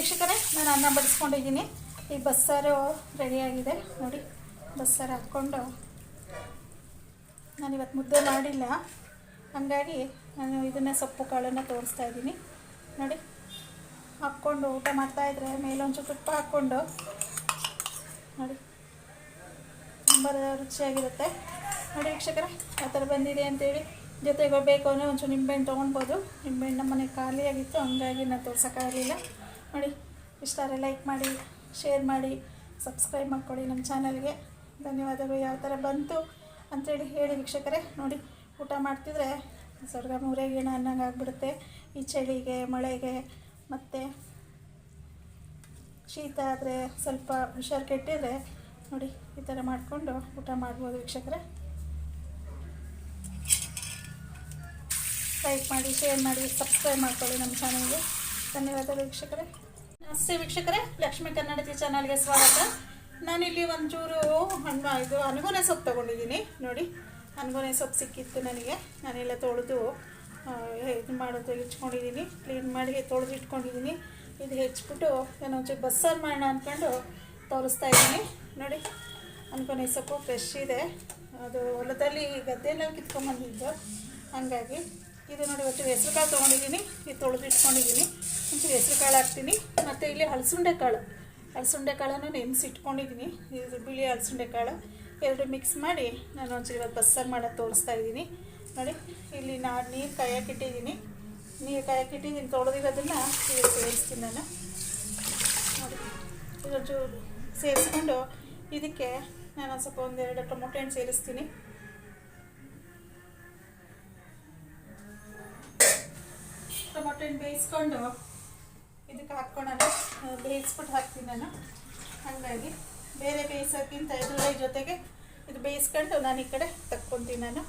ವೀಕ್ಷಕರೇ ನಾನು ಅನ್ನ ಬಡಿಸ್ಕೊಂಡಿದ್ದೀನಿ. ಈ ಬಸ್ಸಾರು ರೆಡಿಯಾಗಿದೆ. ನೋಡಿ, ಬಸ್ಸಾರು ಹಾಕ್ಕೊಂಡು ನಾನು ಇವತ್ತು ಮುದ್ದೆ ಮಾಡಿಲ್ಲ. ಹಾಗಾಗಿ ನಾನು ಇದನ್ನೇ ಸೊಪ್ಪು ಕಾಳನ್ನು ತೋರಿಸ್ತಾ ಇದ್ದೀನಿ. ನೋಡಿ, ಹಾಕ್ಕೊಂಡು ಊಟ ಮಾಡ್ತಾಯಿದ್ರೆ ಮೇಲೊಂದು ತುಪ್ಪ ಹಾಕ್ಕೊಂಡು ನೋಡಿ, ತುಂಬ ರುಚಿಯಾಗಿರುತ್ತೆ. ನೋಡಿ ವೀಕ್ಷಕರೇ, ಆ ಥರ ಬಂದಿದೆ ಅಂತೇಳಿ. ಜೊತೆಗೆ ಬೇಕು ಅಂದರೆ ಒಂಚೂರು ನಿಂಬೆಹಣ್ಣು ತೊಗೊಳ್ಬೋದು. ನಿಂಬೆಹಣ್ಣು ಮನೆ ಖಾಲಿಯಾಗಿತ್ತು, ಹಂಗಾಗಿ ನಾನು ತೋರ್ಸೋಕ್ಕಾಗಲಿಲ್ಲ. ನೋಡಿ, ಇಷ್ಟಾರೆ ಲೈಕ್ ಮಾಡಿ ಶೇರ್ ಮಾಡಿ ಸಬ್ಸ್ಕ್ರೈಬ್ ಮಾಡ್ಕೊಳ್ಳಿ ನಮ್ಮ ಚಾನಲ್ಗೆ ಧನ್ಯವಾದಗಳು. ಯಾವ ಥರ ಬಂತು ಅಂಥೇಳಿ ಹೇಳಿ ವೀಕ್ಷಕರೇ. ನೋಡಿ, ಊಟ ಮಾಡ್ತಿದ್ರೆ ಸ್ವರ್ಗ ಮೂರೇಗಿಣ ಅನ್ನಂಗೆ ಆಗಿಬಿಡುತ್ತೆ. ಈ ಚಳಿಗೆ, ಮಳೆಗೆ, ಮತ್ತು ಶೀತ ಆದರೆ ಸ್ವಲ್ಪ ಹುಷಾರು ಕೆಟ್ಟಿದ್ರೆ ನೋಡಿ, ಈ ಥರ ಮಾಡಿಕೊಂಡು ಊಟ ಮಾಡ್ಬೋದು ವೀಕ್ಷಕರೇ. ಲೈಕ್ ಮಾಡಿ ಶೇರ್ ಮಾಡಿ ಸಬ್ಸ್ಕ್ರೈಬ್ ಮಾಡ್ಕೊಳ್ಳಿ ನಮ್ಮ ಚಾನಲ್ಗೆ ಧನ್ಯವಾದಗಳು ವೀಕ್ಷಕರೇ. ನಮಸ್ತೆ ವೀಕ್ಷಕರೇ, ಲಕ್ಷ್ಮೀ ಕನ್ನಡತಿ ಚಾನಲ್ಗೆ ಸ್ವಾಗತ. ನಾನಿಲ್ಲಿ ಒಂಚೂರು ಹಣ್ಣು, ಇದು ಅನಗೋನೆ ಸೊಪ್ಪು ತೊಗೊಂಡಿದ್ದೀನಿ. ನೋಡಿ ಅನಗೋನೆ ಸೊಪ್ಪು ಸಿಕ್ಕಿತ್ತು ನನಗೆ. ನಾನೆಲ್ಲ ತೊಳೆದು ಇದು ಮಾಡೋದು ಇಟ್ಕೊಂಡಿದ್ದೀನಿ. ಕ್ಲೀನ್ ಮಾಡಿ ತೊಳೆದು ಇಟ್ಕೊಂಡಿದ್ದೀನಿ. ಇದು ಹೆಚ್ಚಿಬಿಟ್ಟು ನಾನು ಒಂಚೂರು ಬಸ್ಸಾರು ಮಾಡೋಣ ಅಂದ್ಕೊಂಡು ತೋರಿಸ್ತಾ ಇದ್ದೀನಿ. ನೋಡಿ ಅನ್ಕೊನೆ ಸೊಪ್ಪು ಫ್ರೆಶ್ ಇದೆ. ಅದು ಹೊಲದಲ್ಲಿ ಗದ್ದೆನಲ್ಲಿ ಕಿತ್ಕೊಂಡ್ಬಂದಿದ್ದು ಹಂಗಾಗಿ ಇದು ನೋಡಿ ಇವತ್ತು ಹೆಸ್ರು ಕಾಳು ತೊಗೊಂಡಿದ್ದೀನಿ. ಇದು ತೊಳೆದು ಇಟ್ಕೊಂಡಿದ್ದೀನಿ. ಒಂಚೂರು ಹೆಸ್ರು ಕಾಳು ಹಾಕ್ತೀನಿ. ಮತ್ತು ಇಲ್ಲಿ ಹಲಸುಂಡೆ ಕಾಳು ಹಲಸುಂಡೆ ಕಾಳನ್ನು ನೆನೆಸಿಟ್ಕೊಂಡಿದ್ದೀನಿ. ಇದು ಬಿಳಿ ಹಲಸುಂಡೆ ಕಾಳು ಎರಡು ಮಿಕ್ಸ್ ಮಾಡಿ ನಾನು ಒಂಚೂರು ಇವತ್ತು ಬಸ್ಸಾರು ಮಾಡೋದು ತೋರಿಸ್ತಾ ಇದ್ದೀನಿ. ನೋಡಿ, ಇಲ್ಲಿ ನಾನು ನೀರು ಕಾಯಕ್ಕಿಟ್ಟಿದ್ದೀನಿ ನೀರು ಕಾಯಕ್ಕಿಟ್ಟಿದ್ದೀನಿ ತೊಳೆದಿರೋದನ್ನು ಈಗ ಸೇರಿಸ್ತೀನಿ ನಾನು. ನೋಡಿ ಇದೊಂಚೂರು ಸೇರಿಸ್ಕೊಂಡು ಇದಕ್ಕೆ ನಾನು ಸ್ವಲ್ಪ ಒಂದೆರಡು ಟೊಮೊಟೊ ಹಣ್ಣು ಸೇರಿಸ್ತೀನಿ. ಹಣ್ಣು ಬೇಯಿಸ್ಕೊಂಡು ಇದಕ್ಕೆ ಹಾಕ್ಕೊಳಲ್ಲ ಬೇಯಿಸ್ಬಿಟ್ಟು ಹಾಕ್ತೀನಿ ನಾನು. ಹಾಗಾಗಿ ಬೇರೆ ಬೇಯಿಸೋಕ್ಕಿಂತ ಇದರ ಜೊತೆಗೆ ಇದು ಬೇಯಿಸ್ಕೊಂಡು ನಾನು ಈ ಕಡೆ ತಕ್ಕೊತೀನಿ ನಾನು.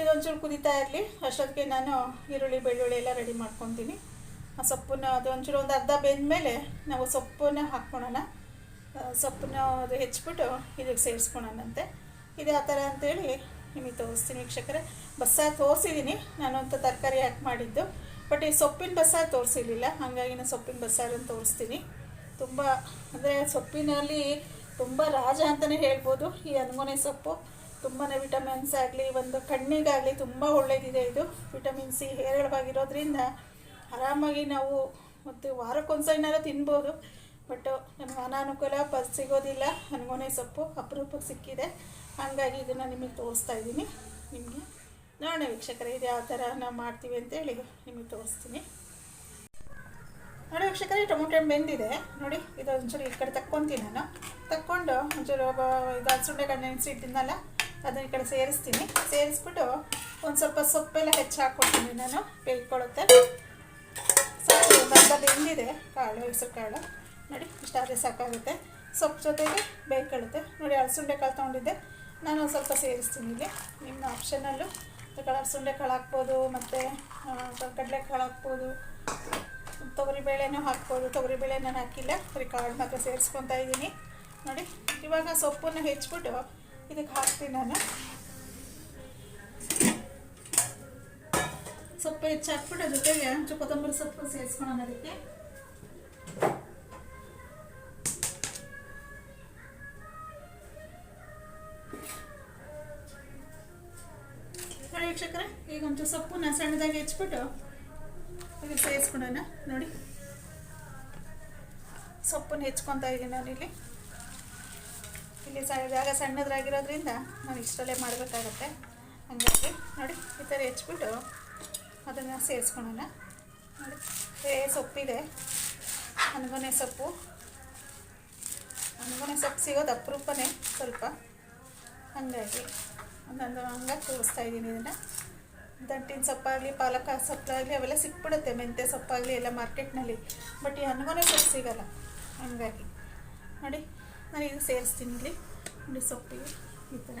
ಇದೊಂಚೂರು ಕುದೀತಾ ಇರಲಿ, ಅಷ್ಟೊತ್ತಿಗೆ ನಾನು ಈರುಳ್ಳಿ, ಬೆಳ್ಳುಳ್ಳಿ ಎಲ್ಲ ರೆಡಿ ಮಾಡ್ಕೊತೀನಿ. ಆ ಸೊಪ್ಪನ್ನ ಅದು ಒಂಚೂರು ಒಂದು ಅರ್ಧ ಬೆಂದಮೇಲೆ ನಾವು ಸೊಪ್ಪನ್ನ ಹಾಕ್ಕೊಳೋಣ. ಸೊಪ್ಪನ್ನ ಅದು ಹೆಚ್ಚಿಬಿಟ್ಟು ಇದಕ್ಕೆ ಸೇರಿಸ್ಕೊಳೋಣಂತೆ. ಇದು ಆ ಥರ ಅಂತೇಳಿ ನಿಮಗೆ ತೋರಿಸ್ತೀನಿ ವೀಕ್ಷಕರೇ. ಬಸ್ಸಾರು ತೋರಿಸಿದ್ದೀನಿ ನಾನಂತ ತರಕಾರಿ ಹಾಕಿ ಮಾಡಿದ್ದು. ಬಟ್ ಈ ಸೊಪ್ಪಿನ ಬಸ್ಸಾರು ತೋರಿಸಿರ್ಲಿಲ್ಲ. ಹಾಗಾಗಿ ನಾನು ಸೊಪ್ಪಿನ ಬಸ್ಸಾರನ್ನು ತೋರಿಸ್ತೀನಿ. ತುಂಬ, ಅಂದರೆ ಸೊಪ್ಪಿನಲ್ಲಿ ತುಂಬ ರಾಜ ಅಂತಲೇ ಹೇಳ್ಬೋದು. ಈ ಅನ್ಗೊನೆ ಸೊಪ್ಪು ತುಂಬಾ ವಿಟಮಿನ್ಸ್ ಆಗಲಿ, ಒಂದು ಕಣ್ಣಿಗಾಗಲಿ ತುಂಬ ಒಳ್ಳೆಯದಿದೆ ಇದು. ವಿಟಮಿನ್ ಸಿ ಹೇರಳವಾಗಿರೋದ್ರಿಂದ ಆರಾಮಾಗಿ ನಾವು ಮತ್ತು ವಾರಕ್ಕೊಂದ್ಸರಿನಾರ ತಿನ್ಬೋದು. ಬಟ್ ನನಗೆ ಅನಾನುಕೂಲ ಪ, ಸಿಗೋದಿಲ್ಲ. ಅನ್ಗೊನೆ ಸೊಪ್ಪು ಅಪರೂಪಕ್ಕೆ ಸಿಕ್ಕಿದೆ. ಹಾಗಾಗಿ ಇದನ್ನು ನಿಮಗೆ ತೋರಿಸ್ತಾ ಇದ್ದೀನಿ. ನಿಮಗೆ? ನೋಡೋಣ ವೀಕ್ಷಕರೇ ಇದು ಯಾವ ಥರ ನಾವು ಮಾಡ್ತೀವಿ ಅಂತೇಳಿ ನಿಮಗೆ ತೋರಿಸ್ತೀನಿ. ನೋಡಿ ವೀಕ್ಷಕರೇ, ಟೊಮೊಟೊ ಹಣ್ಣು ಬೆಂದಿದೆ. ನೋಡಿ, ಇದು ಒಂಚೂರು ಈ ಕಡೆ ತಕ್ಕೊತೀನಿ ನಾನು. ತಕ್ಕೊಂಡು ಒಂಚೂರು ಇದು ಹಸುಂಡೆ ಕಣ್ಣು ನೆನೆಸಿಟ್ಟಿದ್ನಲ್ಲ, ಅದನ್ನ ಈ ಕಡೆ ಸೇರಿಸ್ತೀನಿ. ಸೇರಿಸ್ಬಿಟ್ಟು ಒಂದು ಸ್ವಲ್ಪ ಸೊಪ್ಪೆಲ್ಲ ಹೆಚ್ಚು ಹಾಕ್ಕೊಡ್ತೀನಿ ನಾನು ಬೇಯ್ಕೊಳ್ಳುತ್ತೆ ಅರ್ಧ ಬೆಂದಿದೆ ಕಾಳು, ಹೆಸರು ಕಾಳು. ನೋಡಿ, ಇಷ್ಟಾದರೆ ಸಾಕಾಗುತ್ತೆ. ಸೊಪ್ಪು ಜೊತೆಗೆ ಬೇಯ್ಕೊಳ್ಳುತ್ತೆ. ನೋಡಿ ಹಲಸುಂಡೆ ಕಾಳು ತೊಗೊಂಡಿದ್ದೆ. ನಾನು ಒಂದು ಸ್ವಲ್ಪ ಸೇರಿಸ್ತೀನಿ ಇಲ್ಲಿ. ನಿಮ್ಮ ಆಪ್ಷನಲ್ಲು ಬೇಕಾದ್ರೆ ಸುಂಡೆ ಕಾಳು ಹಾಕ್ಬೋದು, ಮತ್ತು ಕಡಲೆಕಾಳು ಹಾಕ್ಬೋದು ತೊಗರಿಬೇಳೆನೂ ಹಾಕ್ಬೋದು. ತೊಗರಿಬೇಳೆ ನಾನು ಹಾಕಿಲ್ಲ ಬರೀ ಕಾಳು ಮಾತ್ರ ಸೇರಿಸ್ಕೊತಾ ಇದ್ದೀನಿ. ನೋಡಿ, ಇವಾಗ ಸೊಪ್ಪನ್ನು ಹೆಚ್ಚಿಬಿಟ್ಟು ಇದಕ್ಕೆ ಹಾಕ್ತೀನಿ ನಾನು. ಸೊಪ್ಪು ಹೆಚ್ಚಾಕ್ಬಿಟ್ಟು ಜೊತೆಗೆ ಕೊತ್ತಂಬರಿ ಸೊಪ್ಪು ಸೇರಿಸ್ಕೊಳ್ಳೋಣ ಅದಕ್ಕೆ. ಸೊಪ್ಪನ್ನ ಸಣ್ಣದಾಗಿ ಹೆಚ್ಚಿಬಿಟ್ಟು ಈಗ ಸೇರಿಸ್ಬಿಡೋಣ, ನೋಡಿ. ಸೊಪ್ಪನ್ನು ಹೆಚ್ಕೊತಾ ಇದ್ದೀನಿ ನಾನು ಇಲ್ಲಿ. ಜಾಗ ಸಣ್ಣದ್ರಾಗಿರೋದ್ರಿಂದ ನಾನು ಇಷ್ಟರಲ್ಲೇ ಮಾಡಬೇಕಾಗತ್ತೆ. ಹಂಗಾಗಿ, ನೋಡಿ, ಈ ಥರ ಹೆಚ್ಬಿಟ್ಟು ಅದನ್ನು ಸೇರಿಸ್ಕೊಳೋಣ. ನೋಡಿ, ಏ, ಸೊಪ್ಪಿದೆ. ಅನ್ಗೊನೆ ಸೊಪ್ಪು. ಅನ್ಗೊನೆ ಸೊಪ್ಪು ಸಿಗೋದು ಅಪರೂಪನೇ ಸ್ವಲ್ಪ. ಹಾಗಾಗಿ ಒಂದೊಂದು ಹಂಗಾಗಿ ತೋರಿಸ್ತಾ ಇದ್ದೀನಿ ಇದನ್ನು. ದಂಟಿನ ಸೊಪ್ಪಾಗಲಿ, ಪಾಲಕ ಸೊಪ್ಪಾಗಲಿ ಅವೆಲ್ಲ ಸಿಕ್ಬಿಡುತ್ತೆ. ಮೆಂತ್ಯ ಸೊಪ್ಪಾಗಲಿ ಎಲ್ಲ ಮಾರ್ಕೆಟ್ನಲ್ಲಿ. ಬಟ್ ಈ ಅನ್ಗೊನೆ ಸೊಪ್ಪು ಸಿಗಲ್ಲ. ಹಂಗಾಗಿ. ನೋಡಿ, ನಾನು ಇದು ಸೇರಿಸ್ತೀನಿ ಇಲ್ಲಿ. ನೋಡಿ ಸೊಪ್ಪಿಗೆ ಈ ಥರ.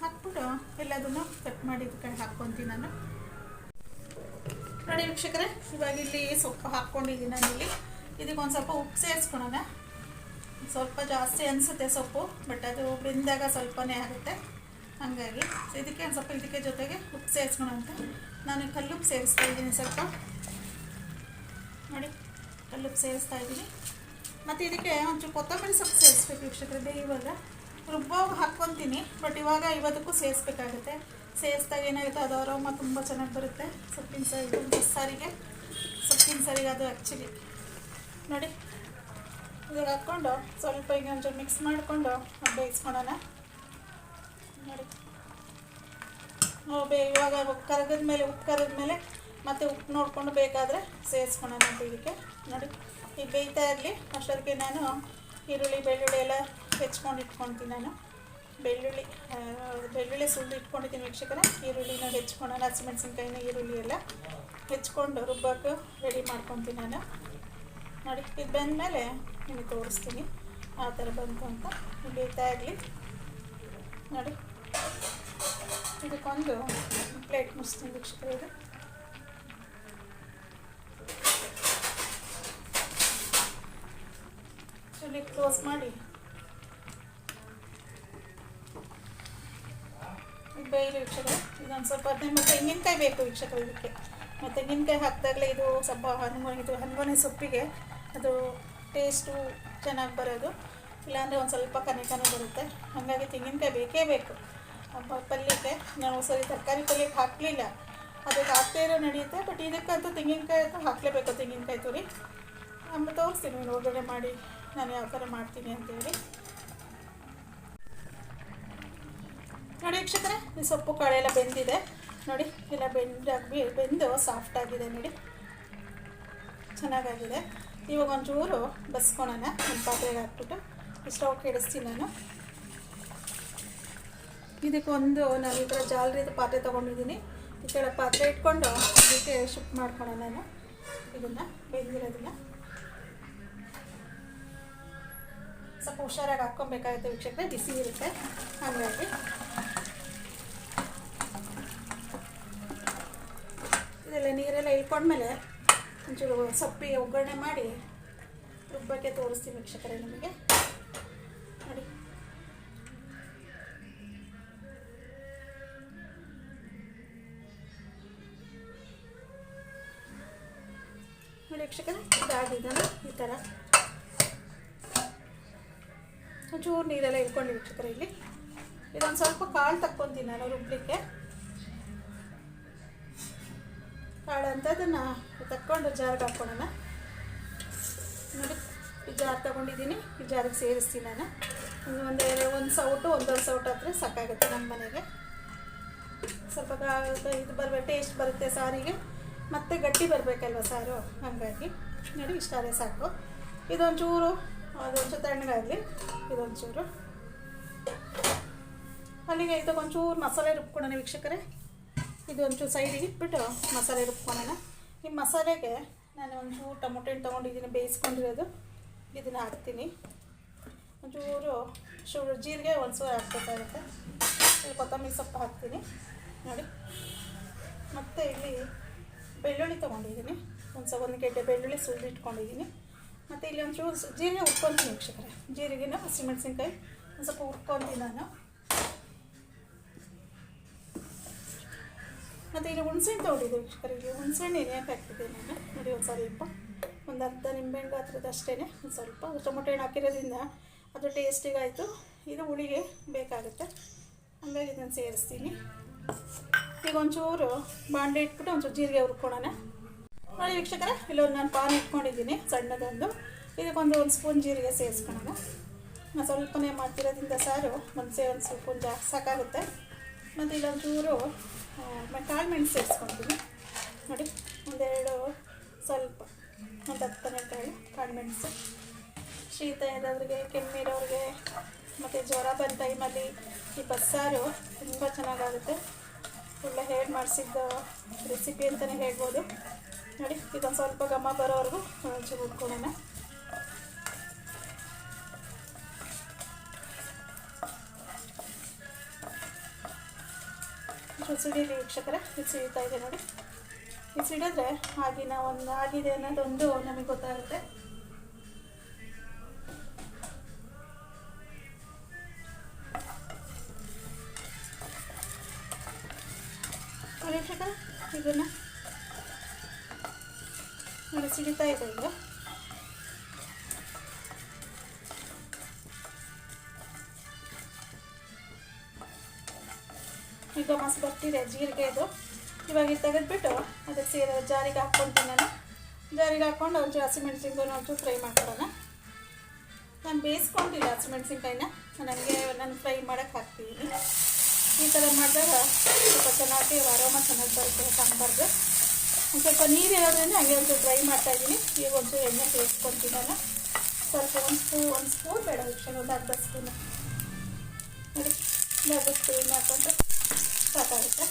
ಹಾಕ್ಬಿಟ್ಟು ಎಲ್ಲದನ್ನು ಕಟ್ ಮಾಡಿ ಇದ್ರ ಕಡೆ ಹಾಕ್ಕೊತೀನಿ ನಾನು. ನೋಡಿ ವೀಕ್ಷಕರೇ, ಇವಾಗ ಇಲ್ಲಿ ಸೊಪ್ಪು ಹಾಕ್ಕೊಂಡಿದ್ದೀನಿ ನಾನು ಇಲ್ಲಿ. ಇದಕ್ಕೆ ಒಂದು ಸ್ವಲ್ಪ ಉಪ್ಪು ಸೇರಿಸ್ಕೊಳೋಣ. ಸ್ವಲ್ಪ ಜಾಸ್ತಿ ಅನಿಸುತ್ತೆ ಸೊಪ್ಪು ಬಟ್ ಅದು ಬೆಂದಾಗ ಸ್ವಲ್ಪನೇ ಆಗುತ್ತೆ. ಹಾಗಾಗಿ ಇದಕ್ಕೆ ಒಂದು ಸ್ವಲ್ಪ ಇದಕ್ಕೆ ಜೊತೆಗೆ ಉಪ್ಪು ಸೇರಿಸ್ಕೊಳಂತೆ ನಾನು ಕಲ್ಲುಪ್ಪು ಸೇರಿಸ್ತಾ ಇದ್ದೀನಿ ಸ್ವಲ್ಪ. ನೋಡಿ ಕಲ್ಲುಪ್ಪು ಸೇರಿಸ್ತಾ ಇದ್ದೀನಿ. ಮತ್ತು ಇದಕ್ಕೆ ಒಂಚೂರು ಕೊತ್ತಂಬರಿ ಸೊಪ್ಪು ಸೇರಿಸ್ಬೇಕು ವೀಕ್ಷಕರೇ ಇವಾಗ. ರುಬ್ಬೋಗಿ ಹಾಕ್ಕೊತೀನಿ, ಬಟ್ ಇವಾಗ ಇವತ್ತಕ್ಕೂ ಸೇರಿಸ್ಬೇಕಾಗುತ್ತೆ. ಸೇರಿಸ್ದಾಗ ಏನಾಗುತ್ತೆ, ಅದು ಅರೋಮ ತುಂಬ ಚೆನ್ನಾಗಿ ಬರುತ್ತೆ. ಸೊಪ್ಪಿನ ಸಾರಿ ಸಾರಿಗೆ. ಸೊಪ್ಪಿನ ಸಾರಿಗೆ ಅದು ಆ್ಯಕ್ಚುಲಿ ನೋಡಿ ಇದಾಗ ಹಾಕ್ಕೊಂಡು ಸ್ವಲ್ಪ ಈಗ ಒಂಚೂರು ಮಿಕ್ಸ್ ಮಾಡಿಕೊಂಡು ಬೇಯಿಸ್ಕೊಳೋಣ ನೋಡಿ. ಬೇ ಇವಾಗ ಕರಗದ ಮೇಲೆ, ಉಪ್ಪು ಕರಗದ ಮೇಲೆ ಮತ್ತೆ ಉಪ್ಪು ನೋಡಿಕೊಂಡು ಬೇಕಾದರೆ ಸೇರಿಸ್ಕೊಳ್ಳೋಣ ಅಂತ ಇದಕ್ಕೆ. ನೋಡಿ ಈಗ ಬೇಯ್ತಾ ಇರಲಿ. ಅಷ್ಟೊತ್ತಿಗೆ ನಾನು ಈರುಳ್ಳಿ, ಬೆಳ್ಳುಳ್ಳಿ ಎಲ್ಲ ಹೆಚ್ಕೊಂಡು ಇಟ್ಕೊತೀನಿ ನಾನು. ಬೆಳ್ಳುಳ್ಳಿ ಬೆಳ್ಳುಳ್ಳಿ ಸುಳ್ಳು ಇಟ್ಕೊಂಡಿದ್ದೀನಿ ವೀಕ್ಷಕರ. ಈರುಳ್ಳಿನ ಹೆಚ್ಕೊಂಡು ಹಸಿಮೆಣಸಿನ್ಕಾಯಿನ ಈರುಳ್ಳಿ ಎಲ್ಲ ಹೆಚ್ಕೊಂಡು ರುಬ್ಬಕ್ಕೆ ರೆಡಿ ಮಾಡ್ಕೊತೀನಿ ನಾನು. ನೋಡಿ, ಇದು ಬಂದಮೇಲೆ ನಿಮಗೆ ತೋರಿಸ್ತೀನಿ. ಆ ಥರ ಬಂತು ಅಂತ. ಬೇಯ್ತಾ ಇರಲಿ. ನೋಡಿ. ಇದಕ್ಕೊಂದು ಪ್ಲೇಟ್ ಮುಸ್ತೀನಿ ವೀಕ್ಷಕರು ಇದು ಇಲ್ಲಿ ಕ್ಲೋಸ್ ಮಾಡಿ ಬೇಯಿರಿ ವೀಕ್ಷಕರು. ಇದೊಂದು ಸ್ವಲ್ಪ ಹದಿನೈದು ಮತ್ತು ತೆಂಗಿನಕಾಯಿ ಬೇಕು ವೀಕ್ಷಕರು ಇದಕ್ಕೆ. ಮತ್ತು ತೆಂಗಿನಕಾಯಿ ಹಾಕಿದಾಗಲೇ ಇದು ಸ್ವಲ್ಪ ಹನುಮ ಇದು ಹನುಮನೆ ಸೊಪ್ಪಿಗೆ. ಅದು ಟೇಸ್ಟು ಚೆನ್ನಾಗಿ ಬರೋದು. ಇಲ್ಲಾಂದರೆ ಒಂದು ಸ್ವಲ್ಪ ಕನೆ ಬರುತ್ತೆ. ಹಾಗಾಗಿ ತೆಂಗಿನಕಾಯಿ ಬೇಕೇ ಬೇಕು. ಪಲ್ಯಕ್ಕೆ, ನಾವು ಸರಿ ತರಕಾರಿ ಪಲ್ಯಕ್ಕೆ ಹಾಕಲಿಲ್ಲ. ಅದಕ್ಕೆ ಹಾಕ್ತೇ ಇರೋ ನಡೆಯುತ್ತೆ ಬಟ್ ಇದಕ್ಕಂತೂ ತೆಂಗಿನಕಾಯಿ ಅಂತೂ ಹಾಕಲೇಬೇಕು, ತೆಂಗಿನಕಾಯಿ ತುರಿ. ಆಮೇಲೆ ತೋರಿಸ್ತೀನಿ ಒಳಗಡೆ ಮಾಡಿ, ನಾನು ಯಾವ ಥರ ಮಾಡ್ತೀನಿ ಅಂತೇಳಿ. ನೋಡಿ ವೀಕ್ಷಕರೇ, ಈ ಸೊಪ್ಪು ಕಾಳೆಲ್ಲ ಬೆಂದಿದೆ. ನೋಡಿ, ಎಲ್ಲ ಬೆಂದಾಗಿ ಬೆಂದು ಸಾಫ್ಟ್ ಆಗಿದೆ, ನೋಡಿ. ಚೆನ್ನಾಗಾಗಿದೆ. ಇವಾಗ ಒಂಚೂರು ಬಸ್ಕೊಳೋಣ ಒಂದು ಪಾತ್ರೆಗೆ ಹಾಕ್ಬಿಟ್ಟು ಸ್ಟವ್ ಕೆಡಿಸ್ತೀನಿ ನಾನು. ಇದಕ್ಕೊಂದು ನಾನು ಈ ಥರ ಜಾಲರಿದು ಪಾತ್ರೆ ತೊಗೊಂಡಿದ್ದೀನಿ. ಈ ಕಡೆ ಪಾತ್ರೆ ಇಟ್ಕೊಂಡು ಇದಕ್ಕೆ ಶಿಫ್ಟ್ ಮಾಡ್ಕೊಳ್ಳೋಣ ನಾನು. ಇದನ್ನು ಬೆಂದಿರೋದನ್ನ ಸ್ವಲ್ಪ ಹುಷಾರಾಗಿ ಹಾಕ್ಕೊಬೇಕಾಗುತ್ತೆ ವೀಕ್ಷಕ್ರೆ, ಬಿಸಿ ಇರುತ್ತೆ. ಹಾಗಾಗಿ. ಇದೆಲ್ಲ ನೀರೆಲ್ಲ ಇಳ್ಕೊಂಡ್ಮೇಲೆ ಒಂಚೂರು ಸೊಪ್ಪಿಗೆ ಒಗ್ಗರಣೆ ಮಾಡಿ ರುಬ್ಬಕ್ಕೆ ತೋರಿಸ್ತೀನಿ ವೀಕ್ಷಕರೇ ನಿಮಗೆ. ವೀಕ್ಷಕರೇ ಇದನ್ನು ಈ ಥರ ಒಂಚೂರು ನೀರೆಲ್ಲ ಇಟ್ಕೊಂಡು ವೀಕ್ಷಕರ ಇಲ್ಲಿ. ಇದೊಂದು ಸ್ವಲ್ಪ ಕಾಳು ತಕ್ಕೊತೀನಿ ನಾನು ರುಬ್ಲಿಕ್ಕೆ. ಕಾಳು ಅಂತ ಅದನ್ನು ತಕ್ಕೊಂಡು ಜಾರ್ಗೆ ಹಾಕ್ಕೊಳ್ಳೋಣ ನೋಡಿ, ಈ ಜಾರ್ ತಗೊಂಡಿದ್ದೀನಿ, ಈ ಜಾರಿಗೆ ಸೇರಿಸ್ತೀನಿ ನಾನು. ಒಂದು ಒಂದು ಸೌಟು, ಒಂದೊಂದು ಸೌಟು ಆದರೆ ಸಾಕಾಗುತ್ತೆ ನಮ್ಮ ಮನೆಗೆ. ಸ್ವಲ್ಪ ಇದು ಬರಬೇಕು ಟೇಸ್ಟ್ ಬರುತ್ತೆ ಸಾರಿಗೆ. ಮತ್ತೆ ಗಟ್ಟಿ ಬರಬೇಕಲ್ವ ಸಾರು? ಹಾಗಾಗಿ. ನೋಡಿ, ಇಷ್ಟಾದ್ರೆ ಸಾಕು. ಇದೊಂಚೂರು, ಅದೊಂಚೂರು ತಣ್ಣಗಾಗಲಿ. ಇದೊಂಚೂರು. ಅಲ್ಲಿಗೆ ಇದಕ್ಕೊಂಚೂರು ಮಸಾಲೆ ರುಬ್ಕೊಳ್ಳೋಣ ವೀಕ್ಷಕರೇ. ಇದು ಒಂಚೂರು ಸೈಡಿಗೆ ಇಟ್ಬಿಟ್ಟು ಮಸಾಲೆ ರುಬ್ಕೊಳ್ಳೋಣ. ಈ ಮಸಾಲೆಗೆ ನಾನು ಒಂಚೂರು ಟೊಮೊಟೊ ಹಣ್ಣು ಇದನ್ನು ಬೇಯಿಸ್ಕೊಂಡಿರೋದು. ಇದನ್ನು ಹಾಕ್ತೀನಿ. ಒಂಚೂರು ಶು ಜೀರಿಗೆ ಒಂದ್ಸೂರು ಹಾಕ್ಬೇಕಾಗುತ್ತೆ. ಇಲ್ಲಿ ಕೊತ್ತಂಬರಿ ಸೊಪ್ಪು ಹಾಕ್ತೀನಿ. ನೋಡಿ. ಮತ್ತು ಇಲ್ಲಿ ಬೆಳ್ಳುಳ್ಳಿ ತೊಗೊಂಡಿದ್ದೀನಿ. ಒಂದು ಸ್ವಲ್ಪ ಒಂದು ಗೆಡ್ಡೆ ಬೆಳ್ಳುಳ್ಳಿ ಸುಲಿದಿಟ್ಕೊಂಡಿದ್ದೀನಿ ಮತ್ತು ಇಲ್ಲಿ ಒಂದು ಸ- ಜೀರಿಗೆ ಹುರ್ಕೊತೀನಿ ವೀಕ್ಷಕರೇ. ಜೀರಿಗೆನ ಹಸಿಮೆಣ್ಸಿನ್ಕಾಯಿ ಒಂದು ಸ್ವಲ್ಪ ಹುರ್ಕೊತೀನಿ ನಾನು ಮತ್ತು ಇಲ್ಲಿ ಹುಣಸೆಹಣ್ಣು ತೊಗೊಂಡಿದ್ದೆ ವೀಕ್ಷಕರಿಗೆ ಹುಣಸೆಹಣ್ಣು ನೆನೆಯಕ್ಕೆ ಹಾಕ್ತಿದ್ದೆ ನಾನು. ನೋಡಿ ಒಂದು ಸ್ವಲ್ಪ ಒಂದು ಅರ್ಧ ನಿಂಬೆಹಣ್ಣು ಗಾತ್ರದ ಅಷ್ಟೇ ಒಂದು ಸ್ವಲ್ಪ ಟೊಮೊಟೊ ಹಣ್ಣು ಹಾಕಿರೋದ್ರಿಂದ ಅದು ಟೇಸ್ಟಿಗಾಯಿತು ಇದು ಹುಳಿಗೆ ಬೇಕಾಗುತ್ತೆ. ಹಂಗಾಗಿ ಇದನ್ನು ಸೇರಿಸ್ತೀನಿ. ಈಗ ಒಂಚೂರು ಬಾಂಡೆ ಇಟ್ಬಿಟ್ಟು ಒಂಚೂರು ಜೀರಿಗೆ ಹುರ್ಕೊಳ್ಳೋಣ. ನೋಡಿ ವೀಕ್ಷಕರ, ಇಲ್ಲೊಂದು ನಾನು ಪಾನ್ ಇಟ್ಕೊಂಡಿದ್ದೀನಿ, ಸಣ್ಣದೊಂದು. ಇದಕ್ಕೊಂದು ಒಂದು ಸ್ಪೂನ್ ಜೀರಿಗೆ ಸೇರಿಸ್ಕೊಳ್ಳೋಣ. ನಾನು ಸ್ವಲ್ಪನೇ ಮಾಡ್ತಿರೋದ್ರಿಂದ ಸಾರು, ಮುಂಚೆ ಒಂದು ಸ್ಪೂನ್ ಜಾಸ್ತಿ ಸಾಕಾಗುತ್ತೆ ಮತ್ತು ಇಲ್ಲೊಂಚೂರು ಕಾಳು ಮೆಣಸು ಸೇರಿಸ್ಕೊತೀನಿ ನೋಡಿ, ಒಂದೆರಡು ಸ್ವಲ್ಪ, ಒಂದು ಹತ್ತನೇ ಕಾಳು ಕಾಳು ಮೆಣಸು. ಶೀತ ಇರೋರಿಗೆ ಕೆಮ್ಮಿರೋರಿಗೆ ಮತ್ತು ಜ್ವರ ಬಂದ ಟೈಮಲ್ಲಿ ಈ ಬಸ್ಸಾರು ತುಂಬ ಚೆನ್ನಾಗಾಗುತ್ತೆ. ಒಳ್ಳೆ ಹೇಳಿ ಮಾಡಿಸಿದ್ದ ರೆಸಿಪಿ ಅಂತಲೇ ಹೇಳ್ಬೋದು. ನೋಡಿ, ಇದೊಂದು ಸ್ವಲ್ಪ ಘಮ ಬರೋವರೆಗೂ ಒಂಚೂರು ಹುಡ್ಕೊಳ್ಳೋಣ ಸಿಡಿಲಿ ವೀಕ್ಷಕರೇ, ಇದು ಇದೆ ನೋಡಿ. ಇದು ಆಗಿನ ಒಂದು, ಆಗಿದೆ ಅನ್ನೋದೊಂದು ನಮಗೆ ಗೊತ್ತಾಗುತ್ತೆ. ಗಮಸ್ ಬರ್ತಿದೆ ಜೀರಿಗೆದು ಇವಾಗ ಇದು ತೆಗೆದ್ಬಿಟ್ಟು ಅದಕ್ಕೆ ಸೀರೆ ಜಾರಿಗೆ ಹಾಕ್ಕೊತೀನಿ ನಾನು. ಜಾರಿಗೆ ಹಾಕ್ಕೊಂಡು ಒಂಚೂರು ಹಸಿಮೆಣ್ಸಿನ್ಕಾಯಿ ಒಂಚೂರು ಫ್ರೈ ಮಾಡ್ಕೊಳ್ಳೋಣ. ನಾನು ಬೇಯಿಸ್ಕೊಂಡಿಲ್ಲ ಹಸಿಮೆಣ್ಸಿನ್ಕಾಯಿನ. ನನಗೆ ನಾನು ಫ್ರೈ ಮಾಡೋಕ್ಕೆ ಹಾಕ್ತೀನಿ. ಈ ಥರ ಮಾಡಿದಾಗ ಸ್ವಲ್ಪ ಚೆನ್ನಾಗಿ ಆರಾಮ ಚೆನ್ನಾಗಿ ಬರುತ್ತೆ ಸಾಂಬಾರ್ದು. ಒಂದು ಸ್ವಲ್ಪ ನೀರು ಇರೋದ್ರಿಂದ ಹಂಗೆ ಒಂಚೂರು ಫ್ರೈ ಮಾಡ್ತಾಯಿದ್ದೀನಿ ಈಗ ಒಂಚೂರು ಎಣ್ಣೆ ಸೇರಿಸ್ಕೊತೀನಲ್ಲ ಸ್ವಲ್ಪ ಒಂದು ಸ್ಪೂ, ಒಂದು ಸ್ಪೂನ್ ಬೇಡ ಒಂದು ಅರ್ಧ ಸ್ಪೂನು. ನೋಡಿ ಅರ್ಧ ಸ್ಪೂನ್ ಹಾಕೊಂಡ್ರೆ. ಸಾಕಾಗುತ್ತೆ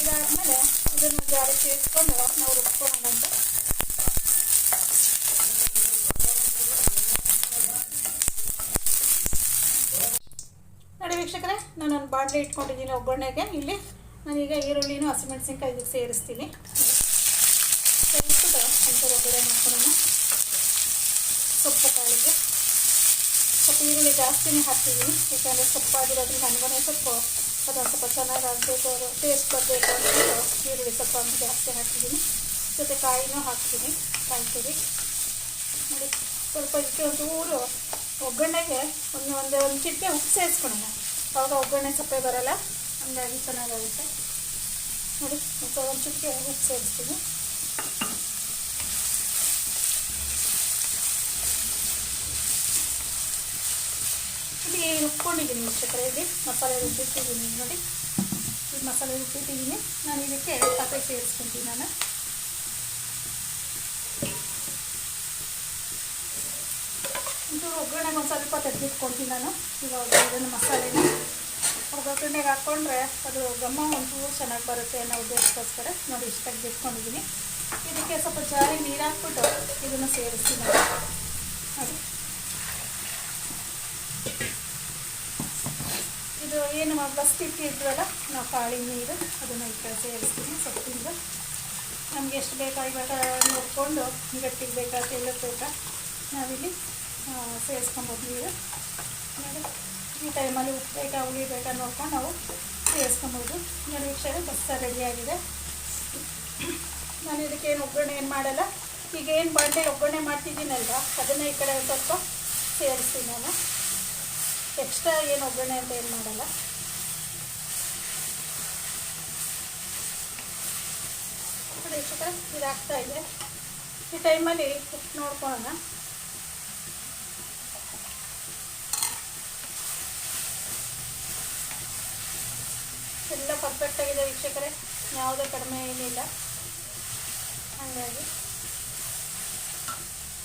ಇದಾದಮೇಲೆ ಇದನ್ನು ಜಾರಿ ಸೇರಿಸ್ಕೊಂಡು ನಾವು ರುಬ್ಕೊಂಡು ನೋಡಿ ವೀಕ್ಷಕರೇ ನಾನು ಒಂದು ಬಾಣಲೆ ಇಟ್ಕೊಂಡಿದ್ದೀನಿ ಒಗ್ಗರಣೆಗೆ. ಇಲ್ಲಿ ನಾನೀಗ ಈರುಳ್ಳಿನೂ ಹಸಿಮೆಣಸಿನ್ಕಾಯಿ ಇದಕ್ಕೆ ಸೇರಿಸ್ತೀನಿ. ಅಂತ ಒಗ್ಗರಣೆ ಮಾಡ್ಕೊಳ್ಳೋಣ ಸೊಪ್ಪು ಕಾಳಿಗೆ. ಸ್ವಲ್ಪ ಈರುಳ್ಳಿ ಜಾಸ್ತಿನೇ ಹಾಕ್ತಿದ್ದೀನಿ ಯಾಕಂದರೆ ಸೊಪ್ಪಾಗಿರೋದ್ರಿಂದ ನನಗೂ ಸೊಪ್ಪು ಅದೊಂದು ಸ್ವಲ್ಪ ಚೆನ್ನಾಗಿ ಆಗಬೇಕು ಟೇಸ್ಟ್ ಬರಬೇಕು ಅಂದ್ಬಿಟ್ಟು ಈರುಳ್ಳಿ ಸ್ವಲ್ಪ ಒಂದು ಜಾಸ್ತಿ ಹಾಕ್ತಿದ್ದೀನಿ ಜೊತೆ ಕಾಯಿನೂ ಹಾಕ್ತೀನಿ ಕಾಯಿ ನೋಡಿ, ಸ್ವಲ್ಪ ಇದಕ್ಕೆ ಒಂದು ಒಗ್ಗರಣೆಗೆ ಒಂದು ಒಂದು ಒಂದು ಚಿಟ್ಟೆ ಉಪ್ಪು ಸೇರಿಸ್ಕೊಳ್ಳೋಣ ಅವಾಗ ಒಗ್ಗರಣೆ ಸಪ್ಪೆ ಬರಲ್ಲ, ಹಂಗಾಗಿ ಚೆನ್ನಾಗಾಗುತ್ತೆ. ನೋಡಿ, ಸ್ವಲ್ಪ ಒಂದು ಚಿಟ್ಟೆ ಉಪ್ಪು ಸೇರಿಸ್ತೀನಿ. ಇಲ್ಲಿ ರುಬ್ಕೊಂಡಿದ್ದೀನಿ ಇಷ್ಟು ಇಲ್ಲಿ ಮಸಾಲೆ ರುಬ್ಬಿಟ್ಟಿದ್ದೀನಿ ನೋಡಿ. ಈ ಮಸಾಲೆ ರುಬ್ಬಿಟ್ಟಿದ್ದೀನಿ ನಾನು ಇದಕ್ಕೆ ಕತೆ ಸೇರಿಸ್ಕೊಂತೀನಿ ನಾನು. ಇದು ಒಗ್ಗರಣೆಗೆ ಒಂದು ಸ್ವಲ್ಪ ತೆಗೆದಿಟ್ಕೊಂತೀನಿ ನಾನು. ಇವಾಗ ಇದನ್ನು ಮಸಾಲೆನ. ಒಗ್ಗರಣೆಗೆ ಹಾಕ್ಕೊಂಡ್ರೆ ಅದು ಗಮ್ಮ ಒಂಚೂರು ಚೆನ್ನಾಗಿ ಬರುತ್ತೆ ಅನ್ನೋ ಉದ್ದೇಶಕ್ಕೋಸ್ಕರ ನೋಡಿ ಇಷ್ಟು ತೆಗೆದಿಟ್ಕೊಂಡಿದ್ದೀನಿ. ಇದಕ್ಕೆ ಸ್ವಲ್ಪ ಜಾರಿ ನೀರು ಹಾಕ್ಬಿಟ್ಟು ಇದನ್ನು ಸೇರಿಸ್ತೀನಿ ನಾನು. ನೋಡಿ. ಇದು ಏನು ಬಸ್ತಿಟ್ಟಿದ್ವಲ್ಲ ನಾವು ಕಾಳಿ ನೀರು ಅದನ್ನು ಈ ಕಡೆ ಸೇರಿಸ್ತೀನಿ, ಸೊಪ್ಪಿಂದ. ನಮಗೆ ಎಷ್ಟು ಬೇಕಾ ಇವಾಗ ನೋಡಿಕೊಂಡು ಗಟ್ಟಿಗೆ ಬೇಕಾ, ತೆಳ್ಳಗೆ ಬೇಕಾ, ನಾವಿಲ್ಲಿ ಸೇರಿಸ್ಕೊಬೋದು ನೀರು. ಈ ಟೈಮಲ್ಲಿ ಉಪ್ಪು ಬೇಕಾ, ಹುಳಿ ಬೇಕಾ ನೋಡ್ಕೊಂಡು ನಾವು ಸೇರಿಸ್ಕೊಬೋದು. ನೋಡಿ ವಿಷಯ ಬಸ್ಸ ರೆಡಿಯಾಗಿದೆ ನಾನು ಇದಕ್ಕೆ ಏನು ಒಗ್ಗರಣೆ ಏನು ಮಾಡಲ್ಲ. ಈಗ ಏನು ಬಾಂಡೆ ಒಗ್ಗರಣೆ ಮಾಡ್ತಿದ್ದೀನಲ್ವ, ಅದನ್ನು ಈ ಕಡೆ ಸ್ವಲ್ಪ ಸೇರಿಸ್ತೀನಿ ನಾನು. ಎಕ್ಸ್ಟ್ರಾ ಏನು ಒಗ್ಗರಣೆ ಅಂತ ಏನು ಮಾಡಲ್ಲ? ನೋಡಿ ವೀಕ್ಷಕರೇ ಇದು ಆಗ್ತಾ ಇದೆ. ಈ ಟೈಮಲ್ಲಿ ಉಪ್ಪು ನೋಡ್ಕೊಳ್ಳೋಣ. ಎಲ್ಲ ಪರ್ಫೆಕ್ಟ್ ಆಗಿದೆ ವೀಕ್ಷಕರೇ. ಯಾವುದೇ ಕಡಿಮೆ ಏನಿಲ್ಲ. ಹಾಗಾಗಿ.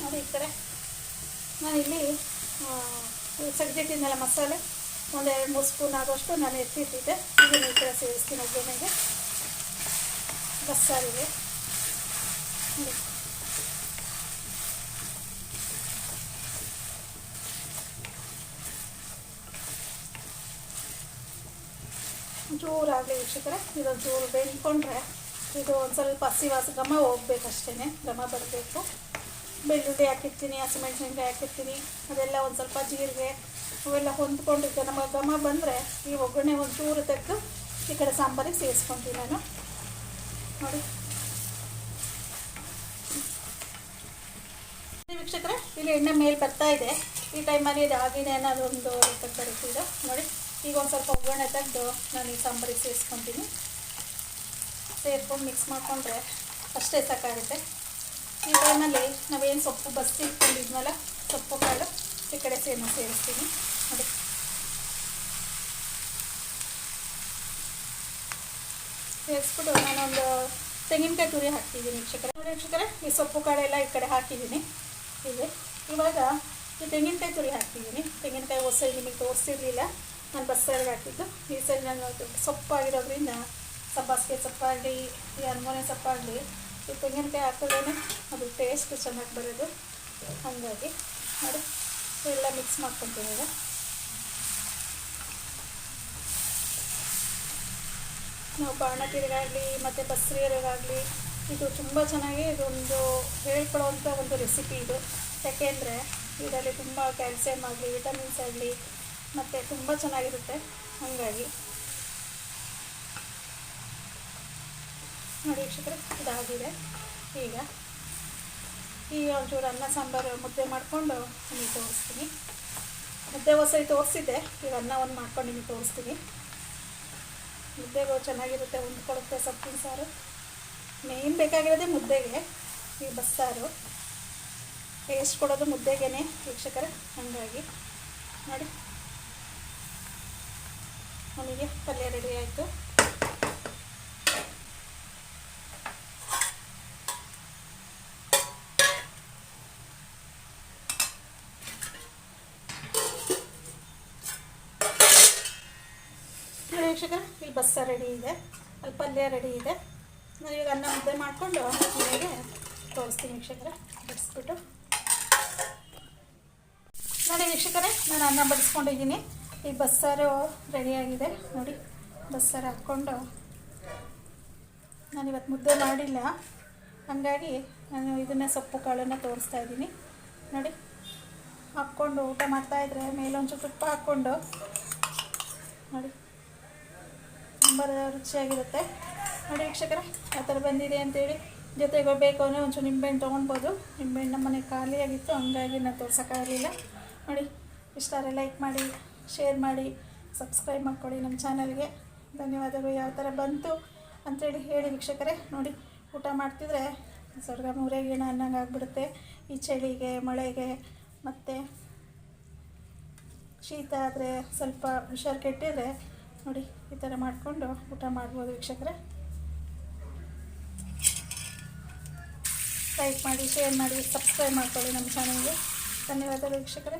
ನೋಡಿ ಈ ಕಡೆ ನಾನಿಲ್ಲಿ ಸಗ್ದಿಟ್ಟಿದ್ನಲ್ಲ ಮಸಾಲೆ? ಒಂದು ಎರಡು, ಮೂರು ಸ್ಪೂನ್ ಆದಷ್ಟು ನಾನು ಎತ್ತಿಟ್ಟಿದ್ದೆ. ಇದನ್ನು ಈ ಥರ ಸೇರಿಸ್ತೀನಿ ಒಗ್ಗರಣೆಗೆ. ಬಸ್ಸಾರಿಗೆ. ಜೋರಾಗಲಿ ವೀಕ್ಷಕರೇ ಇದೊಂದು ಜೋರು ಬೆಂದ್ಕೊಂಡ್ರೆ ಇದು ಒಂದು ಸ್ವಲ್ಪ ಹಸಿ ವಾಸ ಘಮ ಹೋಗ್ಬೇಕಷ್ಟೇ ಘಮ ಬರಬೇಕು. ಬೆಳ್ಳುಳ್ಳಿ ಹಾಕಿರ್ತೀನಿ, ಹಸಿಮೆಣ್ಸಿನ್ಕಾಯಿ ಹಾಕಿರ್ತೀನಿ, ಅದೆಲ್ಲ ಒಂದು ಸ್ವಲ್ಪ ಜೀರಿಗೆ ಅವೆಲ್ಲ ಹೊಂದ್ಕೊಂಡಿರ್ತೀವಿ ನಮ್ಮ ಘಮ ಬಂದರೆ ಈ ಒಗ್ಗರಣೆ ಒಂದು ಚೂರು ತೆಗೆದು ಈ ಕಡೆ ಸಾಂಬಾರಿಗೆ ಸೇರಿಸ್ಕೊತೀನಿ ನಾನು. ನೋಡಿ. ವೀಕ್ಷಕರೇ, ಇಲ್ಲಿ ಎಣ್ಣೆ ಮೇಲೆ ಬರ್ತಾ ಇದೆ. ಈ ಟೈಮಲ್ಲಿ ಇದು ಆಗಿದೆ ಅನ್ನೋದೊಂದು ಇದು. ನೋಡಿ, ಈಗ ಒಂದು ಸ್ವಲ್ಪ ಒಗ್ಗರಣೆ ತೆಗೆದು ನಾನು ಈ ಸಾಂಬಾರಿಗೆ ಸೇರಿಸ್ಕೊತೀನಿ. ಸೇರ್ಕೊಂಡು ಮಿಕ್ಸ್ ಮಾಡಿಕೊಂಡ್ರೆ ಅಷ್ಟೇ ಸಾಕಾಗುತ್ತೆ. ಈ ಟೈಮಲ್ಲಿ ನಾವೇನು ಸೊಪ್ಪು ಬಸ್ತಿ ಇಟ್ಕೊಂಡಿದ್ವಲ್ಲ ಸೊಪ್ಪು ಕಾಳು, ಈ ಕಡೆ ಸೇನ ಸೇರಿಸ್ತೀನಿ. ನೋಡಿ. ಸೇರಿಸ್ಬಿಟ್ಟು ನಾನೊಂದು ತೆಂಗಿನಕಾಯಿ ತುರಿ ಹಾಕ್ತಿದ್ದೀನಿ ವೀಕ್ಷಕರೇ. ನೋಡಿ ವೀಕ್ಷಕರೇ, ಈ ಸೊಪ್ಪು ಕಾಳೆಲ್ಲ ಈ ಕಡೆ ಹಾಕಿದ್ದೀನಿ. ಇಲ್ಲಿ ಇವಾಗ ಈ ತೆಂಗಿನಕಾಯಿ ತುರಿ ಹಾಕ್ತಿದ್ದೀನಿ. ತೆಂಗಿನಕಾಯಿ ಹೊಸ ನಿಮಗೆ ತೋರಿಸಿರ್ಲಿಲ್ಲ. ನಾನು ಬಸ್ಸಾರಿಗೆ ಹಾಕಿದ್ದು. ಈ ಸರಿ ನಾನು ಸೊಪ್ಪಾಗಿರೋದ್ರಿಂದ, ಸಬ್ಬಾಸಿಗೆ ಸೊಪ್ಪಾಗಲಿ, ಈ ಅನ್ಮೋನೆ ಸೊಪ್ಪಾಗಲಿ ಈ ತೆಂಗಿನಕಾಯಿ ಹಾಕಿದ್ರೇ ಅದು ಟೇಸ್ಟ್ ಚೆನ್ನಾಗಿ ಬರೋದು. ಹಾಗಾಗಿ ನೋಡಿ, ಎಲ್ಲ ಮಿಕ್ಸ್ ಮಾಡ್ಕೊತೀನಿ ಈಗ. ನಾವು ಬಾಣತಿರಿಗಾಗಲಿ ಮತ್ತು ಬಸ್ರಿಯರಿಗಾಗಲಿ, ಇದು ತುಂಬ ಚೆನ್ನಾಗಿ ಇದೊಂದು ಹೇಳ್ಕೊಳ್ಳೋವಂಥ ಒಂದು ರೆಸಿಪಿ ಇದು. ಯಾಕೆಂದರೆ ಇದರಲ್ಲಿ ತುಂಬ ಕ್ಯಾಲ್ಸಿಯಮ್ ಆಗಲಿ ವಿಟಮಿನ್ಸ್ ಆಗಲಿ, ಮತ್ತು ತುಂಬ ಚೆನ್ನಾಗಿರುತ್ತೆ. ಹಾಗಾಗಿ ನೋಡಿ ವೀಕ್ಷಕರು, ಇದಾಗಿದೆ. ಈಗ ಈ ಒಂಚೂರು ಅನ್ನ ಸಾಂಬಾರು ಮುದ್ದೆ ಮಾಡಿಕೊಂಡು ನಿಮಗೆ ತೋರಿಸ್ತೀನಿ. ಮುದ್ದೆ ಹೊಸ ತೋರಿಸಿದ್ದೆ, ಈಗ ಅನ್ನ ಒಂದು ಮಾಡ್ಕೊಂಡು ನಿಮಗೆ ತೋರಿಸ್ತೀನಿ. ಮುದ್ದೆಗೂ ಚೆನ್ನಾಗಿರುತ್ತೆ, ಹೊಂದ್ಕೊಳ್ಳುತ್ತೆ ಸೊಪ್ಪಿನ ಸಾರು. ಮೇಯ್ನ್ ಬೇಕಾಗಿರೋದೇ ಮುದ್ದೆಗೆ, ಈ ಬಸ್ಸಾರು. ಟೇಸ್ಟ್ ಕೊಡೋದು ಮುದ್ದೆಗೇನೆ ವೀಕ್ಷಕರ, ಹಾಗಾಗಿ. ನೋಡಿ. ನಮಗೆ ಪಲ್ಯ ರೆಡಿ ಆಯಿತು ನೋಡಿ ವೀಕ್ಷಕರೇ ಇಲ್ಲಿ ಬಸ್ಸ ರೆಡಿ ಇದೆ. ಅಲ್ಲಿ ಪಲ್ಯ ರೆಡಿ ಇದೆ. ನಾನು ಈಗ ಅನ್ನ ಮುದ್ದೆ ಮಾಡಿಕೊಂಡು ಮನೆಗೆ ತೋರಿಸ್ತೀನಿ ವೀಕ್ಷಕರ. ಬಡಿಸ್ಬಿಟ್ಟು. ನೋಡಿ ವೀಕ್ಷಕರೇ, ನಾನು ಅನ್ನ ಬಡಿಸ್ಕೊಂಡಿದ್ದೀನಿ. ಈ ಬಸ್ಸಾರು ರೆಡಿಯಾಗಿದೆ ನೋಡಿ, ಬಸ್ಸಾರು ಹಾಕ್ಕೊಂಡು ನಾನು ಇವತ್ತು ಮುದ್ದೆ ಮಾಡಿಲ್ಲ. ಹಾಗಾಗಿ ನಾನು ಇದನ್ನೇ ಸೊಪ್ಪು, ಕಾಳನ್ನು ತೋರಿಸ್ತಾ ಇದ್ದೀನಿ. ನೋಡಿ, ಹಾಕ್ಕೊಂಡು ಊಟ ಮಾಡ್ತಾಯಿದ್ರೆ ಮೇಲೊಂಚೂರು ತುಪ್ಪ ಹಾಕ್ಕೊಂಡು. ನೋಡಿ. ತುಂಬ ರುಚಿಯಾಗಿರುತ್ತೆ. ನೋಡಿ ವೀಕ್ಷಕರೇ, ಆ ಥರ ಬಂದಿದೆ ಅಂತೇಳಿ. ಜೊತೆಗೆ ಬೇಕು ಅಂದರೆ ಒಂಚೂರು ನಿಂಬೆಹಣ್ಣು ತೊಗೊಳ್ಬೋದು. ನಿಂಬೆಹಣ್ಣು ನಮ್ಮ ಮನೆ ಖಾಲಿಯಾಗಿತ್ತು ಹಂಗಾಗಿ ನಾನು ತೋರ್ಸೋಕ್ಕಾಗಲಿಲ್ಲ ನೋಡಿ ಇಷ್ಟಾರೆ ಲೈಕ್ ಮಾಡಿ ಶೇರ್ ಮಾಡಿ ಸಬ್ಸ್ಕ್ರೈಬ್ ಮಾಡ್ಕೊಳ್ಳಿ ನಮ್ಮ ಚಾನಲ್ಗೆ ಧನ್ಯವಾದಗಳು. ಯಾವ ಥರ ಬಂತು ಅಂತೇಳಿ ಹೇಳಿ ವೀಕ್ಷಕರೇ. ನೋಡಿ, ಊಟ ಮಾಡ್ತಿದ್ರೆ ಸ್ವರ್ಗ ಮೂರೆಗೇಣ ಅನ್ನಂಗೆ ಆಗಿಬಿಡುತ್ತೆ. ಈ ಚಳಿಗೆ, ಮಳೆಗೆ, ಮತ್ತು ಶೀತ ಆದರೆ ಸ್ವಲ್ಪ ಹುಷಾರು ಕೆಟ್ಟಿದ್ರೆ ನೋಡಿ, ಈ ಥರ ಮಾಡಿಕೊಂಡು ಊಟ ಮಾಡ್ಬೋದು ವೀಕ್ಷಕರೇ. ಲೈಕ್ ಮಾಡಿ ಶೇರ್ ಮಾಡಿ ಸಬ್ಸ್ಕ್ರೈಬ್ ಮಾಡ್ಕೊಳ್ಳಿ ನಮ್ಮ ಚಾನಲ್ಗೆ ಧನ್ಯವಾದಗಳು ವೀಕ್ಷಕರೇ.